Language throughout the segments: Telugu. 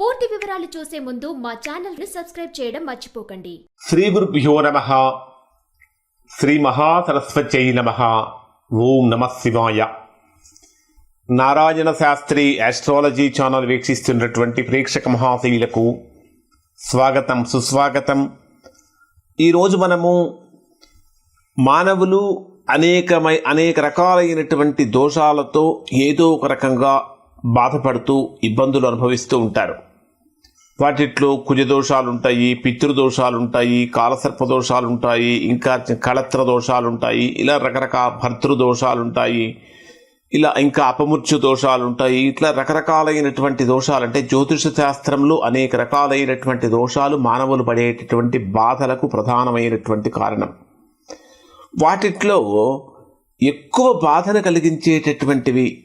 పూర్తి వివరాలు చూసే ముందు మా ఛానల్ని సబ్స్క్రైబ్ చేయడం మర్చిపోకండి. శ్రీ గురుభ్యో నమ. శ్రీ మహాసరస్వత్యై నమ. ఓం నమ శివాయ. నారాయణ శాస్త్రి ఆస్ట్రాలజీ ఛానల్ వీక్షిస్తున్నటువంటి ప్రేక్షక మహాశైలకు స్వాగతం సుస్వాగతం. ఈరోజు మనము మానవులు అనేకమై అనేక రకాలైనటువంటి దోషాలతో ఏదో ఒక రకంగా బాధపడుతూ ఇబ్బందులు అనుభవిస్తూ ఉంటారు. వాటిట్లో కుజదోషాలుంటాయి పితృదోషాలుంటాయి పితృదోషాలు కాలసర్ప దోషాలుంటాయి ఇంకా కళత్ర దోషాలుంటాయి ఇలా రకరకాల భర్తృ ఇలా ఇంకా అపమృత్యు దోషాలుంటాయి ఇట్లా రకరకాలైనటువంటి దోషాలు అంటే జ్యోతిష శాస్త్రంలో అనేక రకాలైనటువంటి దోషాలు మానవులు పడేటటువంటి బాధలకు ప్రధానమైనటువంటి కారణం. వాటిట్లో ఎక్కువ బాధను కలిగించేటటువంటివి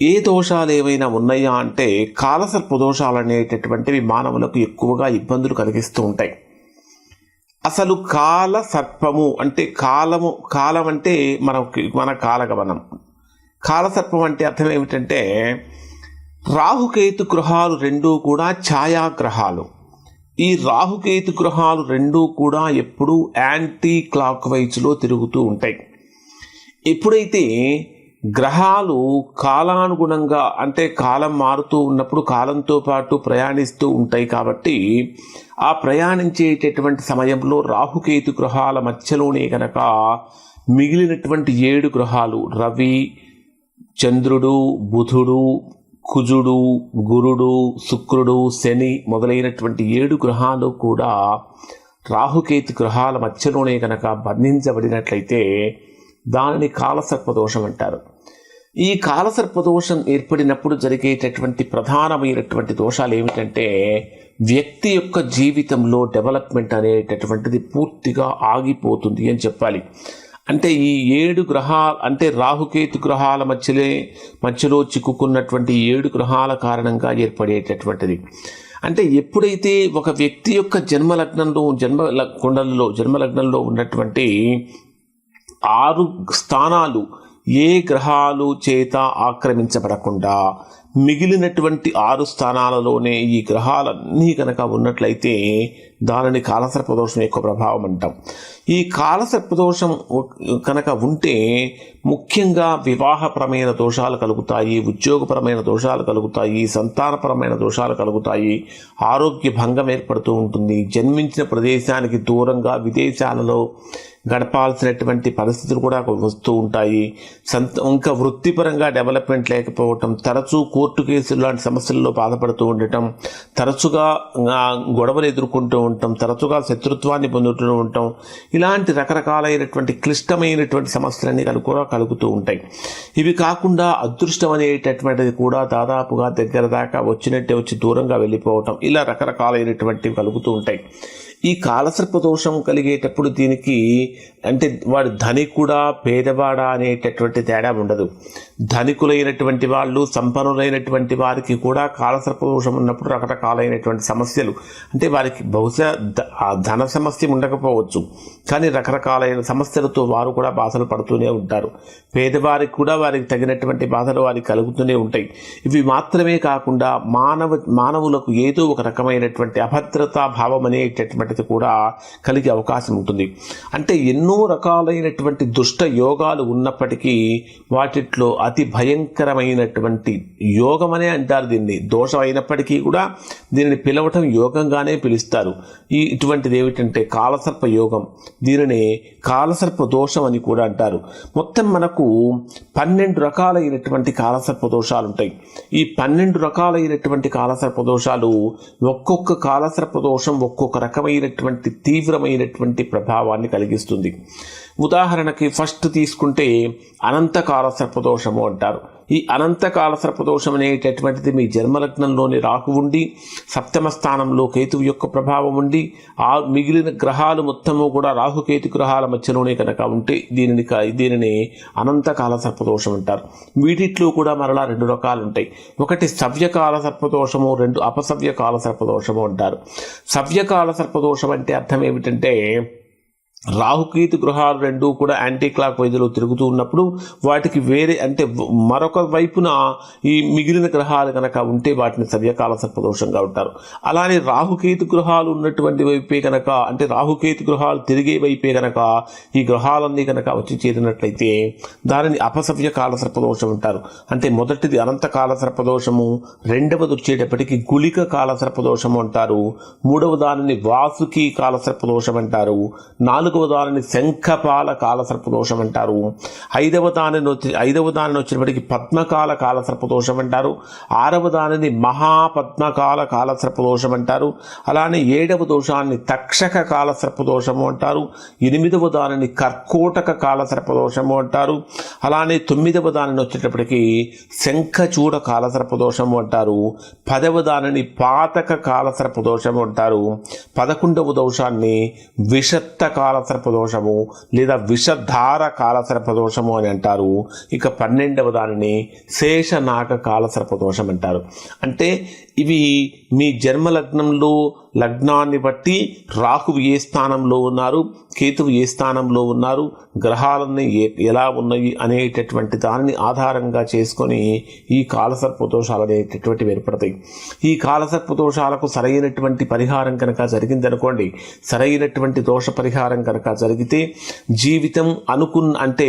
ఏ దోషాలు ఏవైనా ఉన్నాయా అంటే కాలసర్ప దోషాలు అనేటటువంటివి మానవులకు ఎక్కువగా ఇబ్బందులు కలిగిస్తూ ఉంటాయి. అసలు కాల సర్పము అంటే కాలము కాలం అంటే మనకి మన కాలగమనం. కాలసర్పం అంటే అర్థం ఏమిటంటే రాహుకేతు గృహాలు రెండూ కూడా ఛాయాగ్రహాలు. ఈ రాహుకేతు గృహాలు రెండూ కూడా ఎప్పుడూ యాంటీ క్లాక్ వైజ్లో తిరుగుతూ ఉంటాయి. ఎప్పుడైతే గ్రహాలు కాలానుగుణంగా అంటే కాలం మారుతూ ఉన్నప్పుడు కాలంతో పాటు ప్రయాణిస్తూ ఉంటాయి కాబట్టి ఆ ప్రయాణించేటటువంటి సమయంలో రాహుకేతు గ్రహాల మధ్యలోనే కనుక మిగిలినటువంటి ఏడు గ్రహాలు రవి చంద్రుడు బుధుడు కుజుడు గురుడు శుక్రుడు శని మొదలైనటువంటి ఏడు గ్రహాలు కూడా రాహుకేతు గ్రహాల మధ్యలోనే కనుక బంధించబడినట్లయితే దానిని కాలసర్పదోషం అంటారు. ఈ కాలసర్పదోషం ఏర్పడినప్పుడు జరిగేటటువంటి ప్రధానమైనటువంటి దోషాలు ఏమిటంటే వ్యక్తి యొక్క జీవితంలో డెవలప్మెంట్ అనేటటువంటిది పూర్తిగా ఆగిపోతుంది అని చెప్పాలి. అంటే ఈ ఏడు గ్రహాలు అంటే రాహుకేతు గ్రహాల మధ్యలే మధ్యలో చిక్కుకున్నటువంటి ఏడు గ్రహాల కారణంగా ఏర్పడేటటువంటిది. అంటే ఎప్పుడైతే ఒక వ్యక్తి యొక్క జన్మలగ్నంలో జన్మ కొండలలో కుండలలో జన్మలగ్నంలో ఉన్నటువంటి ఆరు స్థానాలు ఏ గ్రహాలు చేత ఆక్రమించబడకుండా మిగిలినటువంటి ఆరు స్థానాలలోనే ఈ గ్రహాలన్నీ కనుక ఉన్నట్లయితే దానిని కాలసర్పదోషం యొక్క ప్రభావం అంటాం. ఈ కాలసర్పదోషం కనుక ఉంటే ముఖ్యంగా వివాహపరమైన దోషాలు కలుగుతాయి ఉద్యోగపరమైన దోషాలు కలుగుతాయి సంతానపరమైన దోషాలు కలుగుతాయి ఆరోగ్య భంగం ఏర్పడుతూ ఉంటుంది. జన్మించిన ప్రదేశానికి దూరంగా విదేశాలలో గడపాల్సినటువంటి పరిస్థితులు కూడా వస్తూ ఉంటాయి. సంత ఇంకా వృత్తిపరంగా డెవలప్మెంట్ లేకపోవటం తరచూ కోర్టు కేసులు లాంటి సమస్యల్లో బాధపడుతూ ఉండటం తరచుగా గొడవలు ఎదుర్కొంటూ ఉండటం తరచుగా శత్రుత్వాన్ని పొందుతూ ఉండటం ఇలాంటి రకరకాలైనటువంటి క్లిష్టమైనటువంటి సమస్యలన్నీ కలు- కూడా కలుగుతూ ఉంటాయి. ఇవి కాకుండా అదృష్టం అనేటటువంటిది కూడా దాదాపుగా దగ్గర దాకా వచ్చినట్టే వచ్చి దూరంగా వెళ్ళిపోవటం ఇలా రకరకాలైనటువంటివి కలుగుతూ ఉంటాయి. ఈ కాలసర్ప దోషం కలిగేటప్పుడు దీనికి అంటే వాడు ధనికుడా పేదవాడా అనేటటువంటి తేడా ఉండదు. ధనికులైనటువంటి వాళ్ళు సంపన్నులైనటువంటి వారికి కూడా కాలసర్పదోషం ఉన్నప్పుడు రకరకాలైనటువంటి సమస్యలు. అంటే వారికి బహుశా ధన సమస్య ఉండకపోవచ్చు. కానీ రకరకాలైన సమస్యలతో వారు కూడా బాధలు పడుతూనే ఉంటారు. పేదవారికి కూడా వారికి తగినటువంటి బాధలు వారికి కలుగుతూనే ఉంటాయి. ఇవి మాత్రమే కాకుండా మానవ మానవులకు ఏదో ఒక రకమైనటువంటి అభద్రతా భావం అనేటటువంటిది కూడా కలిగే అవకాశం ఉంటుంది. అంటే ఎన్నో రకాలైనటువంటి దుష్ట యోగాలు ఉన్నప్పటికీ వాటిట్లో అతి భయంకరమైనటువంటి యోగం అనే అంటారు దీన్ని. దోషం అయినప్పటికీ కూడా దీనిని పిలవటం యోగంగానే పిలుస్తారు. ఈ ఇటువంటిది ఏమిటంటే కాలసర్ప యోగం. దీనిని కాలసర్ప దోషం అని కూడా అంటారు. మొత్తం మనకు పన్నెండు రకాలైనటువంటి కాలసర్ప దోషాలు ఉంటాయి. ఈ పన్నెండు రకాలైనటువంటి కాలసర్ప దోషాలు ఒక్కొక్క కాలసర్ప దోషం ఒక్కొక్క రకమైనటువంటి తీవ్రమైనటువంటి ప్రభావాన్ని కలిగిస్తుంది. ఉదాహరణకి ఫస్ట్ తీసుకుంటే అనంత కాలసర్ప దోషం సర్పదోషము అంటారు ఈ అనంతకాల సర్పదోషం అనేటటువంటిది మీ జన్మలగ్నంలోని రాహు ఉండి సప్తమ స్థానంలో కేతువు యొక్క ప్రభావం ఉండి ఆ మిగిలిన గ్రహాలు మొత్తము కూడా రాహుకేతు గ్రహాల మధ్యలోనే కనుక ఉంటే దీనిని దీనిని అనంతకాల సర్పదోషం అంటారు వీటిట్లో కూడా మరలా రెండు రకాలు ఉంటాయి ఒకటి సవ్యకాల సర్పదోషము రెండు అపసవ్యకాల సర్పదోషము అంటారు సవ్యకాల సర్పదోషం అంటే అర్థం ఏమిటంటే రాహుకేతు గృహాలు రెండు కూడా యాంటీ క్లాక్ వైద్యులు తిరుగుతూ ఉన్నప్పుడు వాటికి వేరే అంటే మరొక వైపున ఈ మిగిలిన గ్రహాలు కనుక ఉంటే వాటిని సవ్యకాల సర్పదోషంగా ఉంటారు. అలానే రాహుకేతు గృహాలు ఉన్నటువంటి వైపే కనుక అంటే రాహుకేతు గృహాలు తిరిగే వైపే కనుక ఈ గ్రహాలన్నీ కనుక వచ్చి చేరినట్లయితే దానిని అపసవ్యకాల సర్పదోషం అంటారు. అంటే మొదటిది అనంతకాల సర్పదోషము రెండవది వచ్చేటప్పటికి గుళిక కాల సర్పదోషము అంటారు. మూడవ దానిని వాసుకి కాల సర్పదోషం అంటారు. నాలుగవ దానిని శంఖపాల కాలసర్పదోషం అంటారు. ఐదవ దానిని వచ్చి ఐదవ దానిని వచ్చినప్పటికి పద్మకాల కాలసర్పదోషం అంటారు. ఆరవ దానిని మహాపద్మకాల కాలసర్పదోషం అంటారు. అలానే ఏడవ దోషాన్ని తక్షక కాలసర్పదోషము అంటారు. ఎనిమిదవ దానిని కర్కోటక కాలసర్పదోషము అంటారు. అలానే తొమ్మిదవ దానిని వచ్చేటప్పటికి శంఖచూడ కాలసర్పదోషము అంటారు. పదవ దానిని పాతక కాలసర్పదోషము అంటారు. పదకొండవ దోషాన్ని విషత్త కాల సర్పదోషము లేదా విషధార కాల సర్పదోషము అని అంటారు. ఇక పన్నెండవ దానిని శేషనాగ కాల సర్పదోషం అంటారు. అంటే ఇవి మీ జన్మ లగ్నంలో లగ్నాన్ని బట్టి రాహువు ఏ స్థానంలో ఉన్నారు కేతువు ఏ స్థానంలో ఉన్నారు గ్రహాలన్నీ ఏ- ఎలా ఉన్నాయి అనేటటువంటి దానిని ఆధారంగా చేసుకొని ఈ కాలసర్ప దోషాలు అనేటటువంటివి ఏర్పడతాయి. ఈ కాలసర్ప దోషాలకు సరైనటువంటి పరిహారం కనుక జరిగిందనుకోండి సరైనటువంటి దోష పరిహారం కనుక జరిగితే జీవితం అనుకున్న అంటే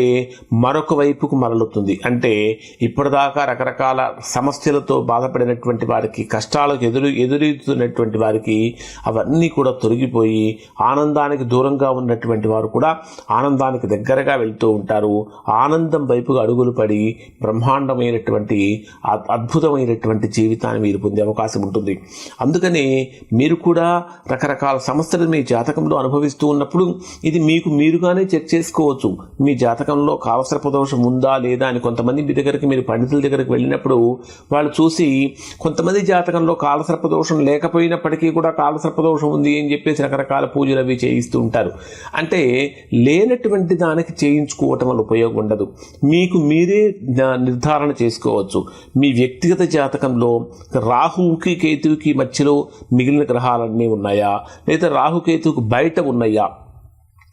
మరొక వైపుకు మరలుతుంది. అంటే ఇప్పటిదాకా రకరకాల సమస్యలతో బాధపడినటువంటి వారికి కష్టాలకు ఎదురు ఎదురెదుతున్నటువంటి వారికి అవన్నీ కూడా తొలగిపోయి ఆనందానికి దూరంగా ఉన్నటువంటి వారు కూడా ఆనందానికి దగ్గరగా వెళ్తూ ఉంటారు. ఆనందం వైపుగా అడుగులు పడి బ్రహ్మాండమైనటువంటి అద్భుతమైనటువంటి జీవితాన్ని మీరు పొందే అవకాశం ఉంటుంది. అందుకని మీరు కూడా రకరకాల సమస్యలు మీ జాతకంలో అనుభవిస్తూ ఉన్నప్పుడు ఇది మీకు మీరుగానే చెక్ చేసుకోవచ్చు. మీ జాతకంలో కావసరప దోషం ఉందా లేదా అని కొంతమంది మీ దగ్గరికి మీరు పండితుల దగ్గరికి వెళ్ళినప్పుడు వాళ్ళు చూసి కొంతమంది జాతకంలో కాలసర్ప దోషం లేకపోయినప్పటికీ కూడా కాలసర్పదోషం ఉంది అని చెప్పేసి రకరకాల పూజలు అవి చేయిస్తూ ఉంటారు. అంటే లేనటువంటి దానికి చేయించుకోవటం వల్ల ఉపయోగం ఉండదు. మీకు మీరే నిర్ధారణ చేసుకోవచ్చు. మీ వ్యక్తిగత జాతకంలో రాహువుకి కేతువుకి మధ్యలో మిగిలిన గ్రహాలన్నీ ఉన్నాయా? లేదా రాహుకేతువుకు బయట ఉన్నాయా?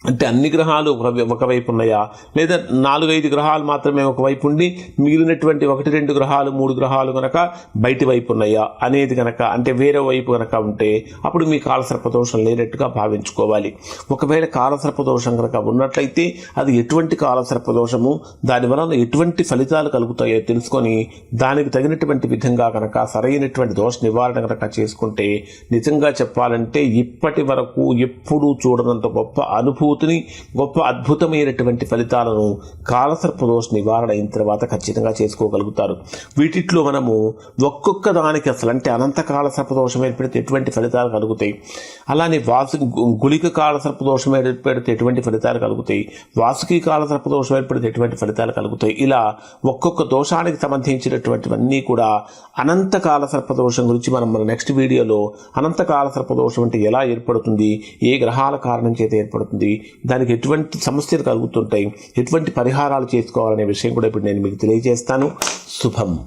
అంటే అన్ని గ్రహాలు ఒక- ఒకవైపు ఉన్నాయా? లేదా నాలుగైదు గ్రహాలు మాత్రమే ఒకవైపు ఉండి మిగిలినటువంటి ఒకటి రెండు గ్రహాలు మూడు గ్రహాలు కనుక బయటి వైపు ఉన్నాయా? అనేది కనుక అంటే వేరే వైపు కనుక ఉంటే అప్పుడు మీ కాలసర్పదోషం లేనట్టుగా భావించుకోవాలి. ఒకవేళ కాలసర్పదోషం కనుక ఉన్నట్లయితే అది ఎటువంటి కాలసర్పదోషము దాని వలన ఎటువంటి ఫలితాలు కలుగుతాయో తెలుసుకొని దానికి తగినటువంటి విధంగా కనుక సరైనటువంటి దోష నివారణ కనుక చేసుకుంటే నిజంగా చెప్పాలంటే ఇప్పటి వరకు ఎప్పుడూ చూడనంత గొప్ప అనుభూతి అనుభూతిని గొప్ప అద్భుతమైనటువంటి ఫలితాలను కాలసర్పదోష నివారణ అయిన తర్వాత ఖచ్చితంగా చేసుకోగలుగుతారు. వీటిట్లో మనము ఒక్కొక్క దానికి అసలు అంటే అనంత కాల సర్పదోషం ఏర్పడితే ఎటువంటి ఫలితాలు కలుగుతాయి? అలానే వాసు గుళిక కాల సర్పదోషం ఏర్పడితే ఎటువంటి ఫలితాలు కలుగుతాయి? వాసుకి కాల సర్పదోషం ఏర్పడితే ఎటువంటి ఫలితాలు కలుగుతాయి? ఇలా ఒక్కొక్క దోషానికి సంబంధించినటువంటివన్నీ కూడా అనంతకాల సర్పదోషం గురించి మనం మన నెక్స్ట్ వీడియోలో అనంతకాల సర్పదోషం అంటే ఎలా ఏర్పడుతుంది? ఏ గ్రహాల కారణం చేత ఏర్పడుతుంది? దానికి ఎటువంటి సమస్యలు కలుగుతుంటాయి? ఎటువంటి పరిహారాలు చేసుకోవాలనే విషయం కూడా ఇప్పుడు నేను మీకు తెలియజేస్తాను. శుభం.